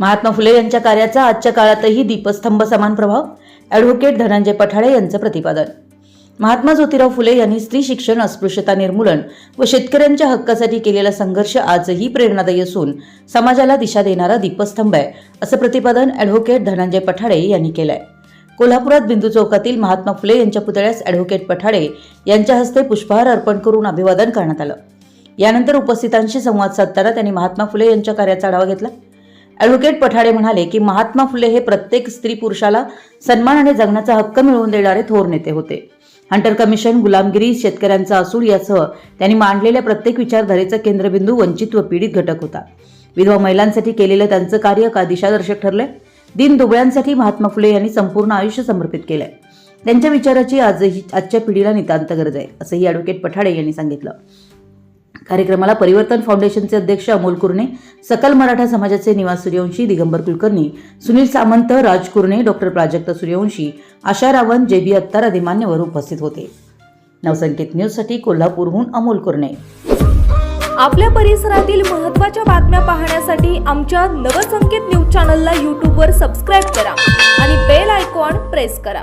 महात्मा फुले यांच्या कार्याचा आजच्या काळातही दीपस्तंभ समान प्रभाव. ॲडव्होकेट धनंजय पठाळे यांचं प्रतिपादन. महात्मा ज्योतिराव फुले यांनी स्त्री शिक्षण अस्पृश्यता निर्मूलन व शेतकऱ्यांच्या हक्कासाठी केलेला संघर्ष आजही प्रेरणादायी असून समाजाला दिशा देणारा दीपस्तंभ आहे असं प्रतिपादन ॲडव्होकेट धनंजय पठाळे यांनी केलंय. कोल्हापुरात बिंदू चौकातील महात्मा फुले यांच्या पुतळ्यास ॲडव्होकेट पठाळे यांच्या हस्ते पुष्पहार अर्पण करून अभिवादन करण्यात आलं. यानंतर उपस्थितांशी संवाद साधताना त्यांनी महात्मा फुले यांच्या कार्याचा आढावा घेतला. ॲडव्होकेट पठाडे म्हणाले की महात्मा फुले हे प्रत्येक स्त्री पुरुषाला सन्मानाने जगण्याचा हक्क मिळवून देणारे थोर नेते होते. हंटर कमिशन गुलामगिरी शेतकऱ्यांचा असूड यासह त्यांनी मांडलेल्या प्रत्येक विचारधारेचा केंद्रबिंदू वंचित व पीडित घटक होता. विधवा महिलांसाठी केलेलं त्यांचं कार्य का दिशादर्शक ठरलंय? दिन दुबळ्यांसाठी महात्मा फुले यांनी संपूर्ण आयुष्य समर्पित केलंय. त्यांच्या विचाराची आजही आजच्या पिढीला नितांत गरज आहे असंही ॲडव्होकेट पठाडे यांनी सांगितलं. कार्यक्रमाला परिवर्तन फाउंडेशनचे अध्यक्ष अमोल कुरणे सकल मराठा समाजाचे Nivas Suryavanshi Digambar Kulkarni Sunil Samant Raj Kurane doctor Prajakt Suryavanshi Asha Ravan J B Attar आदी मान्यवर उपस्थित होते. नवसंकेत न्यूजसाठी कोल्हापूरहून अमोल कुरणे. आपल्या परिसरातील महत्त्वाच्या बातम्या पाहण्यासाठी आमच्या नवसंकेत न्यूज चॅनलला यूट्यूबवर सबस्क्राईब करा आणि बेल आयकॉन प्रेस करा.